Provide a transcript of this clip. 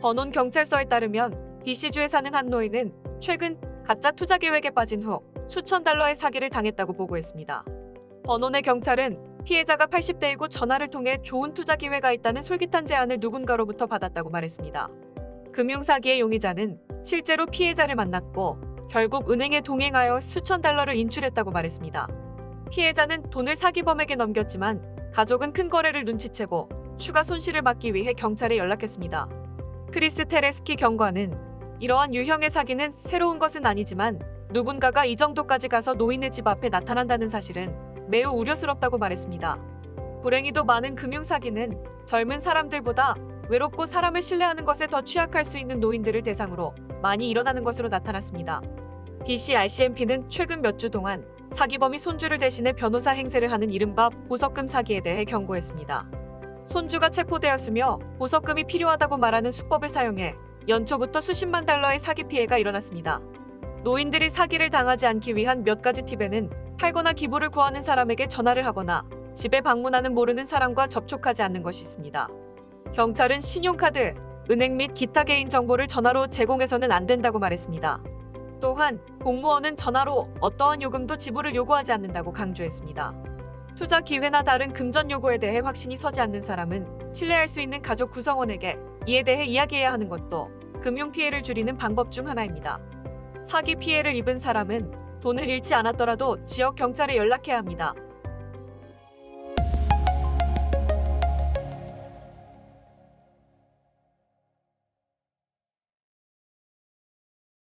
번온 경찰서에 따르면 BC주에 사는 한 노인은 최근 가짜 투자 계획에 빠진 후 수천 달러의 사기를 당했다고 보고했습니다. 번온의 경찰은 피해자가 80대이고 전화를 통해 좋은 투자 기회가 있다는 솔깃한 제안을 누군가로부터 받았다고 말했습니다. 금융사기의 용의자는 실제로 피해자를 만났고 결국 은행에 동행하여 수천 달러를 인출했다고 말했습니다. 피해자는 돈을 사기범에게 넘겼지만 가족은 큰 거래를 눈치채고 추가 손실을 막기 위해 경찰에 연락했습니다. 크리스 테레스키 경관은 이러한 유형의 사기는 새로운 것은 아니지만 누군가가 이 정도까지 가서 노인의 집 앞에 나타난다는 사실은 매우 우려스럽다고 말했습니다. 불행히도 많은 금융 사기는 젊은 사람들보다 외롭고 사람을 신뢰하는 것에 더 취약할 수 있는 노인들을 대상으로 많이 일어나는 것으로 나타났습니다. BCRCMP는 최근 몇 주 동안 사기범이 손주를 대신해 변호사 행세를 하는 이른바 보석금 사기에 대해 경고했습니다. 손주가 체포되었으며 보석금이 필요하다고 말하는 수법을 사용해 연초부터 수십만 달러의 사기 피해가 일어났습니다. 노인들이 사기를 당하지 않기 위한 몇 가지 팁에는 팔거나 기부를 구하는 사람에게 전화를 하거나 집에 방문하는 모르는 사람과 접촉하지 않는 것이 있습니다. 경찰은 신용카드, 은행 및 기타 개인 정보를 전화로 제공해서는 안 된다고 말했습니다. 또한 공무원은 전화로 어떠한 요금도 지불을 요구하지 않는다고 강조했습니다. 투자 기회나 다른 금전 요구에 대해 확신이 서지 않는 사람은 신뢰할 수 있는 가족 구성원에게 이에 대해 이야기해야 하는 것도 금융 피해를 줄이는 방법 중 하나입니다. 사기 피해를 입은 사람은 돈을 잃지 않았더라도 지역 경찰에 연락해야 합니다.